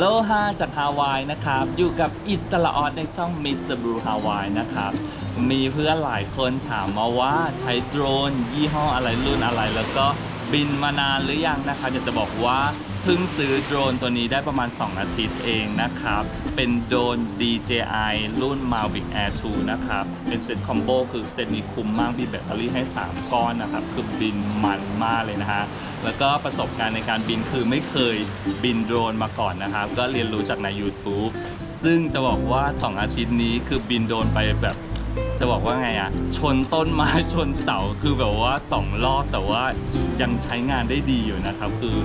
โลฮาจากฮาวายนะครับ อยู่กับอิสระออสในช่อง Mr. Blue Hawaii นะครับ มีเพื่อนหลายคนถามมาว่าใช้โดรนยี่ห้ออะไรรุ่นอะไรแล้วก็ บินมานานหรือยังนะครับอยากจะบอกว่าเพิ่งซื้อโดรนตัวนี้ได้ประมาณ 2 อาทิตย์เองนะครับ เป็นโดรน DJI รุ่น Mavic Air 2 นะครับ เป็นเซ็ตคอมโบคือเซ็ตนี้คุ้มมากมีแบตเตอรี่ให้ 3 ก้อนนะครับ คือบินมันมากเลยนะฮะ แล้วก็ประสบการณ์ในการบินคือไม่เคยบินโดรนมาก่อนนะครับ ก็เรียนรู้จากใน YouTube ซึ่งจะบอกว่า 2 อาทิตย์นี้คือบินโดรนไปแบบ จะบอกว่าไงอะชนต้นไม้ชนเสาคือแบบว่าสองรอบแต่ว่ายังใช้งานได้ดีอยู่นะครับ คือ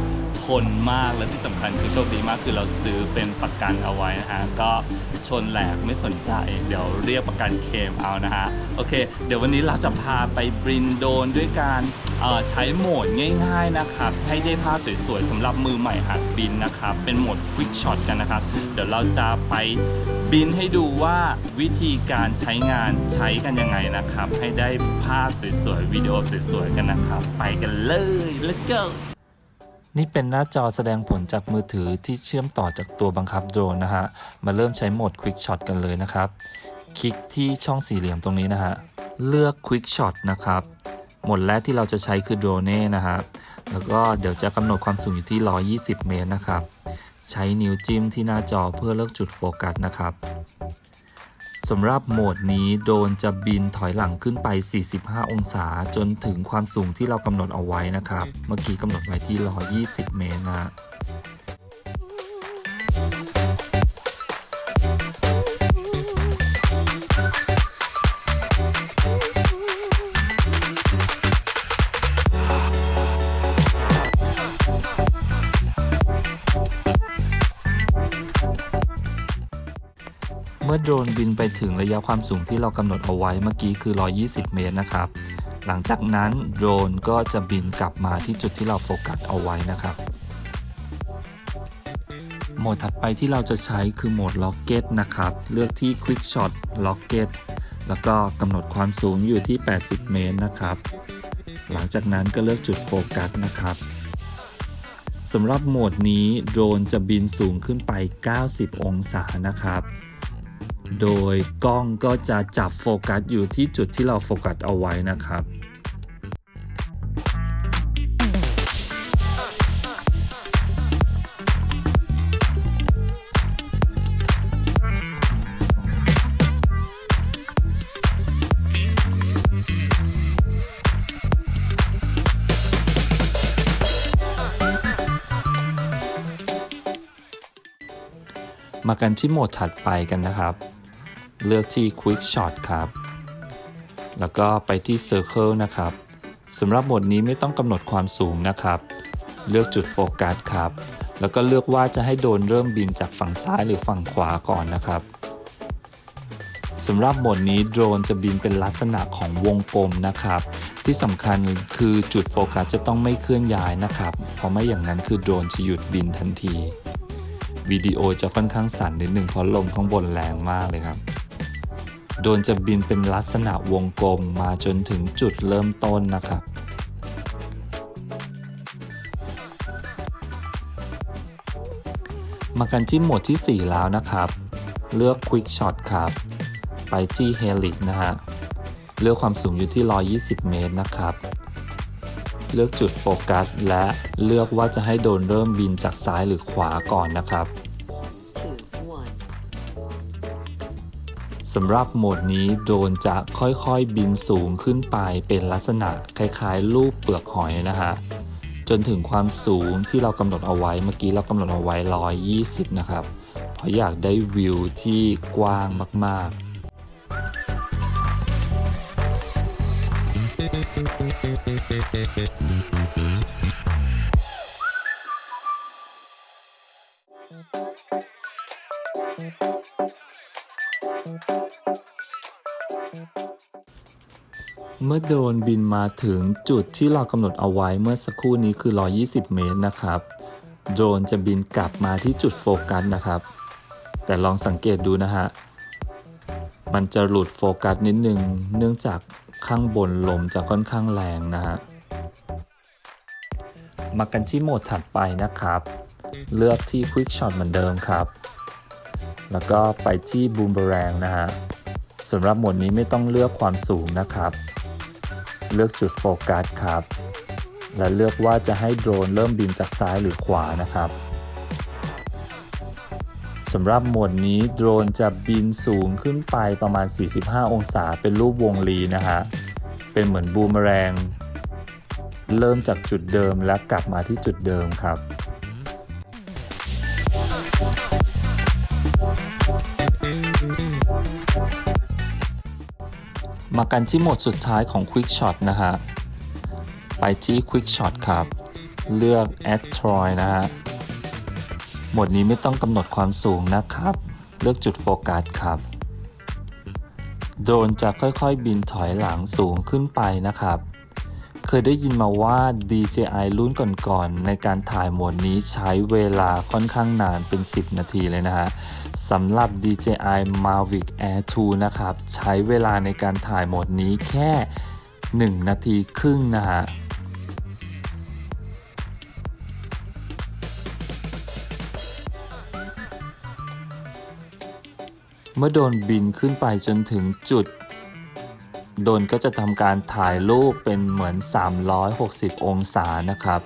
ทนมากและที่สำคัญคือโชคดีมากคือเราซื้อเป็นประกันเอาไว้นะฮะก็ชนแหลกไม่สนใจ เดี๋ยวเรียกประกันเคมเอานะฮะโอเค เดี๋ยววันนี้เราจะพาไปบินโดนด้วยการใช้โหมดง่ายๆนะครับ ให้ได้ภาพสวยๆสำหรับมือใหม่หัดบินนะครับ เป็นโหมด Quick Shot กันนะครับ เดี๋ยวเราจะไปบินให้ดูว่าวิธีการใช้งานใช้กันยังไงนะครับ ให้ได้ภาพสวยๆวิดีโอสวยๆกันนะครับ ไปกันเลย let's go นี่เป็นหน้าจอแสดงผลจากมือถือที่เชื่อมต่อจากตัวบังคับโดรนนะฮะ มาเริ่มใช้โหมด Quick Shot กันเลยนะครับ คลิกที่ช่องสี่เหลี่ยมตรงนี้นะฮะ เลือก Quick Shot นะครับ โหมดแรกที่เราจะใช้คือโดรเน่นะฮะ แล้วก็เดี๋ยวจะกำหนดความสูงอยู่ที่ 120 เมตรนะครับ ใช้นิ้วจิ้มที่หน้าจอเพื่อเลือกจุดโฟกัสนะครับ สำหรับโหมดนี้โดนจะบินถอยหลังขึ้นไป 45 องศาจนถึงความสูงที่เรากำหนดเอาไว้นะครับ เมื่อกี้กำหนดไว้ที่ 120 เมตรนะ มื่อโดรนบินไปถึงระยะความสูงที่เรากำหนดเอาไว้เมื่อกี้คือ 120 เมตรนะครับ หลังจากนั้นโดรนก็จะบินกลับมาที่จุดที่เราโฟกัสเอาไว้นะครับโหมดถัดไปที่เราจะใช้คือโหมด Rocket นะครับ เลือกที่ Quick Shot Rocket แล้วก็กำหนดความสูงอยู่ที่ 80 เมตรนะครับ หลังจากนั้นก็เลือกจุดโฟกัสนะครับสำหรับโหมดนี้โดรนจะบินสูงขึ้นไป 90 องศานะครับ โดยกล้องก็จะจับโฟกัสอยู่ที่จุดที่เราโฟกัสเอาไว้นะครับ มากันที่โหมดถัดไปกันนะครับ เลือกที่ Quick Shot ครับ แล้วก็ไปที่ Circle นะครับสำหรับโหมดนี้ไม่ต้องกำหนดความสูงนะครับ เลือกจุดโฟกัสครับ แล้วก็เลือกว่าจะให้โดรนเริ่มบินจากฝั่งซ้ายหรือฝั่งขวาก่อนนะครับสำหรับโหมดนี้โดรนจะบินเป็นลักษณะของวงกลมนะครับ ที่สำคัญคือจุดโฟกัสจะต้องไม่เคลื่อนย้ายนะครับ เพราะไม่อย่างนั้นคือโดรนจะหยุดบินทันที วิดีโอจะค่อนข้างสั่นนิดหนึ่งเพราะลมข้างบนแรงมากเลยครับ โดนจะบินเป็นลักษณะวงกลมมาจนถึงจุดเริ่มต้นนะครับมากันที่โหมดที่ 4 แล้วนะครับ เลือก Quick Shot ครับ ไปที่ Helix นะฮะ เลือกความสูงอยู่ที่ 120 เมตรนะครับ เลือกจุดโฟกัส และเลือกว่าจะให้โดรนเริ่มบินจากซ้ายหรือขวาก่อนนะครับสำหรับโหมดนี้โดรนจะค่อยๆบินสูงขึ้นไปเป็นลักษณะคล้ายๆรูปเปลือกหอยนะฮะจนถึงความสูงที่เรากำหนดเอาไว้เมื่อกี้เรากำหนดเอาไว้ 120 นะครับ เพราะอยากได้วิวที่กว้างมากๆ เมื่อโดรนบินมาถึงจุดที่เรากำหนดเอาไว้เมื่อสักครู่นี้คือ 120 เมตรนะครับ โดรนจะบินกลับมาที่จุดโฟกัสนะครับ แต่ลองสังเกตดูนะฮะ มันจะหลุดโฟกัสนิดนึง เนื่องจาก ข้างบนลมจะค่อนข้างแรงนะฮะมากันที่โหมดถัดไปนะครับ เลือกที่ Quick Shot เหมือนเดิมครับ แล้วก็ไปที่ Boomerang นะฮะสำหรับโหมดนี้ไม่ต้องเลือกความสูงนะครับ เลือกจุดโฟกัสครับ และเลือกว่าจะให้โดรนเริ่มบินจากซ้ายหรือขวานะครับ สำหรับโหมดนี้โดรนจะบินสูงขึ้นไปประมาณ 45 องศาเป็นรูปวงรีนะฮะ เป็นเหมือนบูมเมอแรงเริ่มจากจุดเดิมและกลับมาที่จุดเดิมครับมากันที่โหมดสุดท้ายของ Quick Shot นะฮะ ไปที่ Quick Shot ครับ เลือก a d t r o y นะฮะ หมดนี้ไม่ต้องกำหนดความสูงนะครับ เลือกจุดโฟกัสครับ โดรนจะค่อยๆบินถอยหลังสูงขึ้นไปนะครับ เคยได้ยินมาว่า DJI รุ่นก่อนๆในการถ่ายโหมดนี้ใช้เวลาค่อนข้างนานเป็น 10 นาทีเลยนะฮะสำหรับ DJI Mavic Air 2 นะครับ ใช้เวลาในการถ่ายโหมดนี้แค่ 1 นาทีครึ่งนะฮะ เมื่อโดนบินขึ้นไปจนถึงจุด โดนก็จะทำการถ่ายรูปเป็นเหมือน 360 องศานะครับ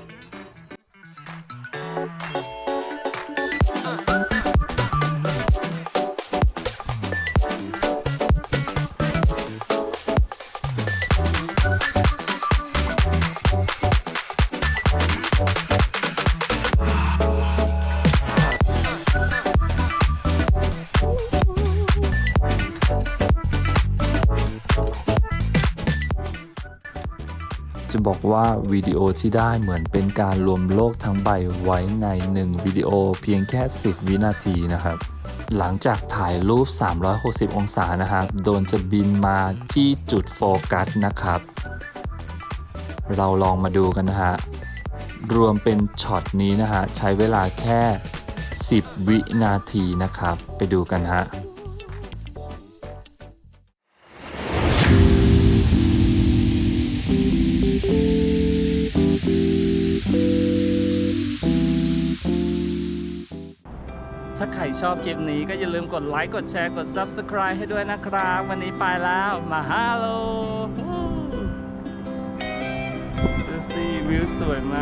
จะบอกว่าวิดีโอที่ได้เหมือนเป็นการรวมโลกทั้งใบไว้ใน 1 วิดีโอเพียงแค่ 10 วินาทีนะครับ หลังจากถ่ายรูป 360 องศานะครับ โดนจะบินมาที่จุดโฟกัสนะครับ เราลองมาดูกันนะฮะ รวมเป็นช็อตนี้นะฮะ ใช้เวลาแค่ 10 วินาทีนะครับ ไปดูกันฮะาใครชอบคลิปนี้ก็อย่าลืมกดไลค์ กดแชร์ กด Subscribe ให้ด้วยนะครับ วันนี้ไปแล้ว มาฮาโลดูสิวิวสวยไหม